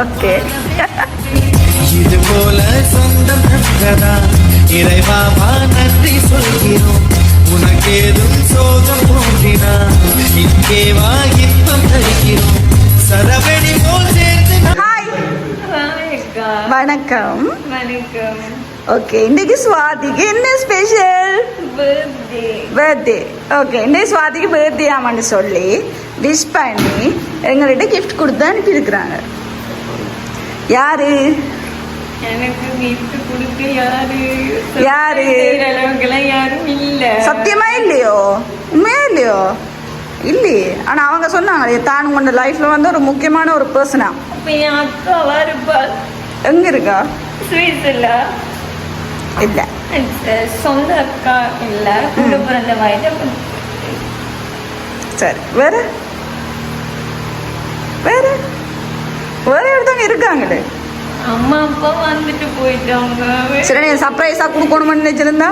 Okay இது போல சொந்தம் இறைவாவா நன்றி சொல்கிறோம். உனக்கேதும் சோகம் தோன்றினா இங்கே வா இன்பம் தருகிறோம் சரவெடி போல் சேர்ந்து வணக்கம். வணக்கம். ஓகே இன்னைக்கு சுவாதிக்கு என்ன ஸ்பெஷல் பர்த்டே ஓகே இன்னைக்கு சுவாதிக்கு பர்த்டே ஆமான்னு சொல்லி விஷ் பண்ணி எங்கள்கிட்ட gift கொடுத்து அனுப்பியிருக்கிறாங்க. யாரு? யாரு? சத்தியமா இல்லையோ? உண்மையா இல்லையோ? இல்லையே. ஆனா அவங்க சொன்னாங்களே தான் உங்களோட லைஃப்ல வந்து ஒரு முக்கியமான ஒரு பர்சனா எங்க இருக்கா? ஸ்வீட்ஸ் இல்ல. சொந்த அக்கா இல்ல கூட பிறந்த வயது சரி வேற? வேற? வேற ஒருத்தவங்க இருக்காங்களே. அம்மா அப்பா வந்துட்டு போயிட்டாங்க. சரி நீ சர்ப்ரைஸா கொடுக்கணும்னு நினைச்சிருந்தா?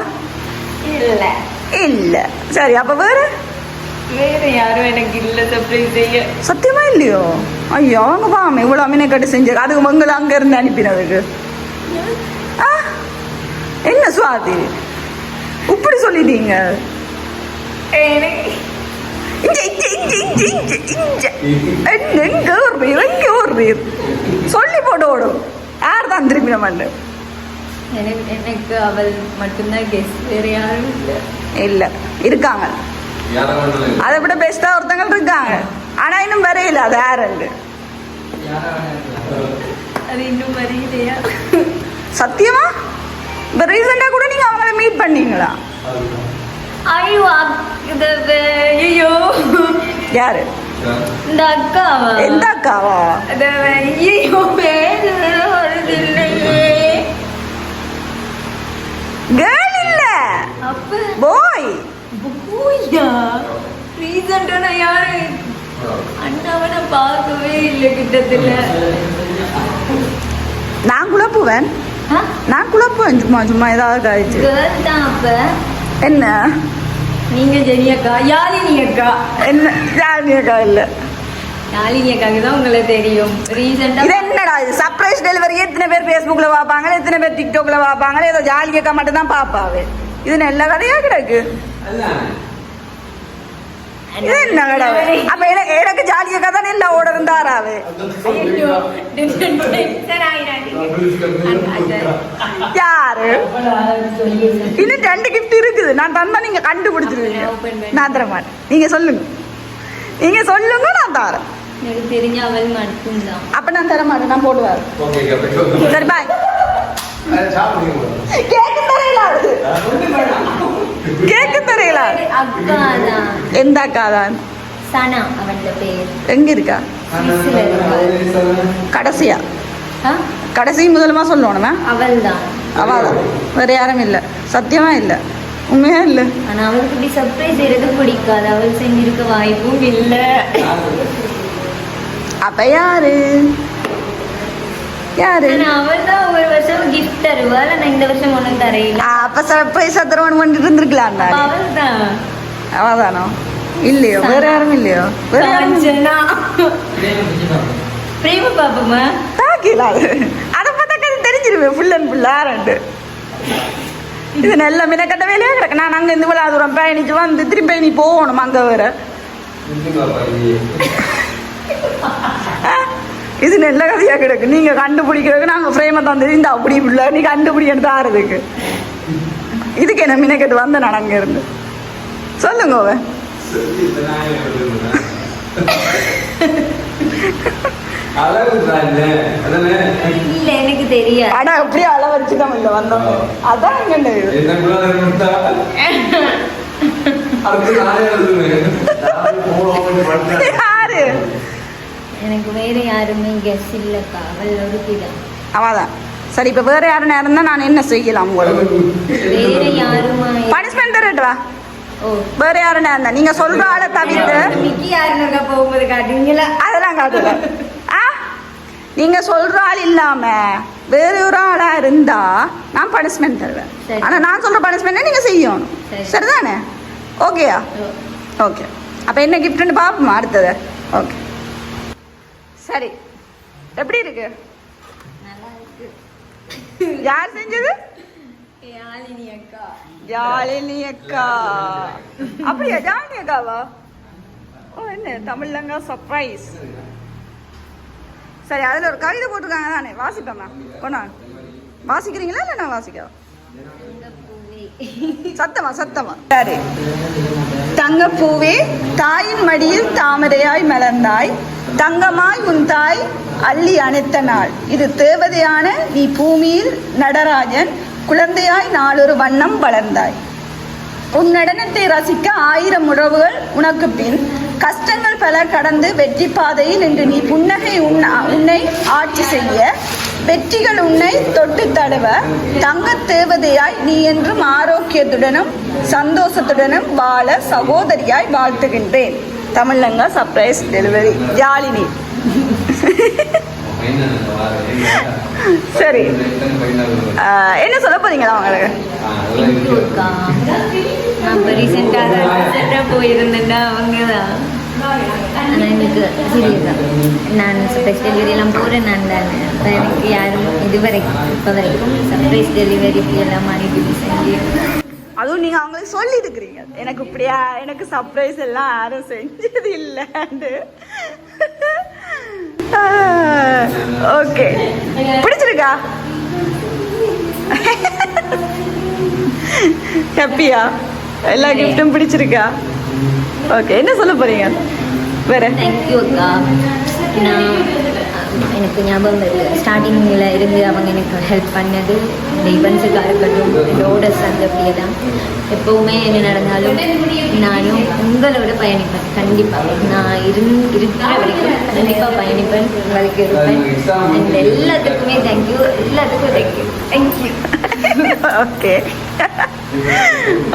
இல்ல. இல்ல. சரி அப்ப வேற? வேற யாரும் எனக்கு இல்ல சர்ப்ரைஸ் செய்ய. சத்தியமா இல்லையோ? ஐயோ அவங்க பாமே இவ்வளோ அமீனை கட்டு செஞ்சு அதுக்கு மங்கள அங்க இருந்து அனுப்பினதுக்கு ஆ என்ன சுவாதி இப்படி சொல்லிட்டீங்க எனக்கு இங்க இங்க இங்க இங்க இங்க இங்க என்ன எங்க ஓடுறீர் எங்க ஓடுறீர் சொல்லி போட்டு ஓடும். யார் தான் திரும்பி நம்ம எனக்கு அவள் மட்டும்தான் கெஸ்ட் வேற யாரும் இல்ல. இல்ல இருக்காங்க. அதை விட பெஸ்டா ஒருத்தங்க இருக்காங்க. ஆனா இன்னும் வரையில அது யாருண்டு அது இன்னும் வரையிலையா? சத்தியமா? இப்ப ரீசெண்டா அக்- இது ஐயோ யாரு? இந்த அக்காவா? எந்த அக்காவா? ஐயோ பேரு வருது இல்லையே கேர்ள் இல்ல. பாய்? பூயா ரீசெண்டா நான் யாரு அண்ணாவை நான் பார்க்கவே இல்லை கிட்டத்துல நான் குழப்புவேன்? நான் குழப்புவேன் சும்மா சும்மா ஏதாவது தான் அப்ப. என்ன? நீங்க ஜெனி அக்கா யாழினி அக்கா என்ன? யாருமே அக்கா இல்ல. யாழினி அக்காக்கு தான் உங்களை தெரியும். ரீசெண்டா இது என்னடா இது? சர்ப்ரைஸ் டெலிவரி எத்தனை பேர் ஃபேஸ்புக்ல பார்ப்பாங்க எத்தனை பேர் டிக்டாக்ல பார்ப்பாங்க ஏதோ ஜாலி அக்கா மட்டும் தான் பார்ப்பாவே. இது நல்ல கதையா கிடக்கு? அப்ப எனக்கு எனக்கு ஜாலி அக்கா தானே எல்லாம் ஓட அந்த- யாரு. இன்னும் ரெண்டு கிஃப்ட் இருக்குது. நான் தந்தா நீங்க கண்டுபிடிச்சிருவீங்க. நான் open பண்ணி- நான் தர மாட்டேன் நீங்க சொல்லுங்க. நீங்க சொல்லுங்க நான் தரேன். அப்ப நான் தர மாட்டேன் நான் போடுவார் சரி பாய் கேக்கு தரையில கேக்கு தரையில அக்கா தான் எந்த அக்கா தான் சனா அவன்ல பேர் எங்க இருக்கா. கடைசியா? கடைசி முதலமா சொல்லணுமே அவள் தான் அவாதான் வேற யாரும் இல்ல. சத்தியமா இல்ல. உண்மையா இல்ல? ஆனா அவளுக்கு இப்படி சர்ப்ரைஸ் செய்யறது பிடிக்காது. அவள் செஞ்சிருக்க வாய்ப்பும் இல்ல. அப்ப யாரு? யாரு அப்ப சர்ப்ரைஸ் தருவன் பண்ணிட்டு இருந்திருக்கலாம் அவதானோ? இல்லையோ வேற யாரும் இல்லையோ? வேற யாரும் பிரேம பாப்பமா? தாக்கில அது. அதை பார்த்தா தெரிஞ்சிருவேன் ஃபுல் அண்ட் ஃபுல் ஆரண்டு இது நல்ல மினக்கட்ட வேலையா கிடக்கு. நான் அங்க இருந்து இவ்வளவு தூரம் பயணிச்சு வந்து திருப்பி நீ போகணும் அங்க வேற? இது நல்ல கதையா கிடக்கு. நீங்க கண்டுபிடிக்கிறதுக்கு நாங்க ஃப்ரேமை தந்து இந்த அப்படி இல்ல நீ கண்டுபிடிக்கணும் தாரதுக்கு. இதுக்கு என்ன மினக்கட்டு வந்த நான் அங்க இருந்து சொல்லுங்க அவன் இல்ல எனக்கு தெரியாது. அடா அப்படியே அளவு வச்சுதான் இல்ல வந்தோம். அதான் யாரு எனக்கு வேற யாருமே கெஸ் இல்லக்கா அவள் ஒருத்திதான் அவதான் சரி இப்ப வேற யாரும் நேரம் தான் நான் என்ன செய்யலாம் உங்களுக்கு? வேற யாருமா? பனிஷ்மெண்ட் தரட்டுவா வேற யாரும் நேரம் நீங்க சொல்ற ஆளை தவிர்த்து. மிக்கி யாருன்னு போகும்போது காட்டுவீங்களா? அதெல்லாம் காட்டுல ஆ? நீங்க சொல்ற ஆள் இல்லாம வேற ஒரு ஆளா இருந்தா நான் பனிஷ்மெண்ட் தருவேன். சரி. ஆனா நான் சொல்ற பனிஷ்மெண்ட் நீங்க செய்யணும். சரி. சரிதானே? ஓகேயா. ஓகே அப்போ என்ன கிஃப்ட்னு பார்ப்போமா அடுத்தது? ஓகே சரி. எப்படி இருக்கு? யார் செஞ்சது? யாழினி அக்கா. யாழினி அக்கா. அப்படியா? ஜாலினி அக்காவா? ஓ என்ன? தமிழ்லங்க சர்ப்ரைஸ் சரி அதில் ஒரு கவிதை போட்டிருக்காங்க தானே. வாசிப்பேம்மா கொண்டா வாசிக்கிறீங்களா இல்லை நான் வாசிக்கவா? பூவே சத்தமா சத்தமா. சரி தங்கப்பூவே தாயின் மடியில் தாமரையாய் மலர்ந்தாய். தங்கமாய் உன் தாய் அள்ளி அணைத்த நாள். இது தேவதையான நீ பூமியில் நடராஜன் குழந்தையாய் நாளொரு வண்ணம் வளர்ந்தாய். உன் நடனத்தை ரசிக்க ஆயிரம் உறவுகள் உனக்கு பின். கஷ்டங்கள் பல கடந்து வெற்றி பாதையில் இன்று நீ புன்னகை உன்ன உன்னை ஆட்சி செய்ய. வெற்றிகள் உன்னை தொட்டு தடவ. தங்க தேவதையாய் நீ என்றும் ஆரோக்கியத்துடனும் சந்தோஷத்துடனும் வாழ சகோதரியாய் வாழ்த்துகின்றேன். தமிழ்லங்க சர்ப்ரைஸ் டெலிவரி ஜாலினி. சரி. என்ன சொல்ல போறீங்களா அவங்களுக்கு? போயிருந்தேன்னா போயிருந்தேன்டா அவங்க தான் ஆனால் எனக்கு தான். நான் சர்ப்ரைஸ் டெலிவரியெல்லாம் போகிறேன் நான் தானே. அப்போ எனக்கு யாரும் இதுவரைக்கும் இப்போ வரைக்கும் சர்ப்ரைஸ் டெலிவரி எல்லாம் அனுப்பி செஞ்சு அதுவும் நீங்கள் அவங்களுக்கு சொல்லி இருக்கிறீங்க எனக்கு இப்படியா எனக்கு சர்ப்ரைஸ் எல்லாம் யாரும் செஞ்சது இல்லைன்னு ஓகே. பிடிச்சிருக்கா? ஹாப்பியா எல்லா கிஃப்ட்டும் பிடிச்சிருக்கா? ஓகே என்ன சொல்ல போறீங்க? வேற தேங்க்யூ அக்கா நான் எனக்கு ஞாபகம் இருக்கு ஸ்டார்டிங்கில் இருந்து அவங்க எனக்கு ஹெல்ப் பண்ணது இந்த இவன்ஸுக்காக இருக்கட்டும் இந்த ஓடர்ஸ் அந்த அப்படியெல்லாம் எப்போவுமே என்ன நடந்தாலும் நானும் உங்களோட பயணிப்பேன் கண்டிப்பாக நான் இருந் இருக்கிற வரைக்கும் கண்டிப்பாக பயணிப்பேன் உங்களுக்கு இருப்பேன் And எல்லாத்துக்குமே தேங்க்யூ எல்லாத்துக்கும் தேங்க்யூ தேங்க்யூ ஓகே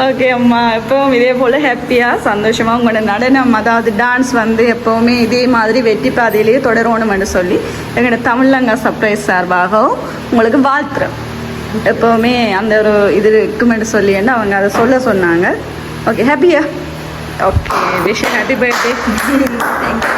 ஓகே அம்மா எப்பவும் இதே போல் ஹாப்பியாக சந்தோஷமாக உங்களோட நடனம் அதாவது டான்ஸ் வந்து எப்போவுமே இதே மாதிரி வெற்றி பாதையிலேயே தொடரணும்னு சொல்லி எங்களோட தமிழங்க சர்ப்ரைஸ் சார்பாகவும் உங்களுக்கு வாழ்த்துறோம். எப்போவுமே அந்த ஒரு இது இருக்குமென்னு சொல்லி அவங்க அதை சொல்ல சொன்னாங்க. ஓகே ஹாப்பியா okay wish happy birthday thank you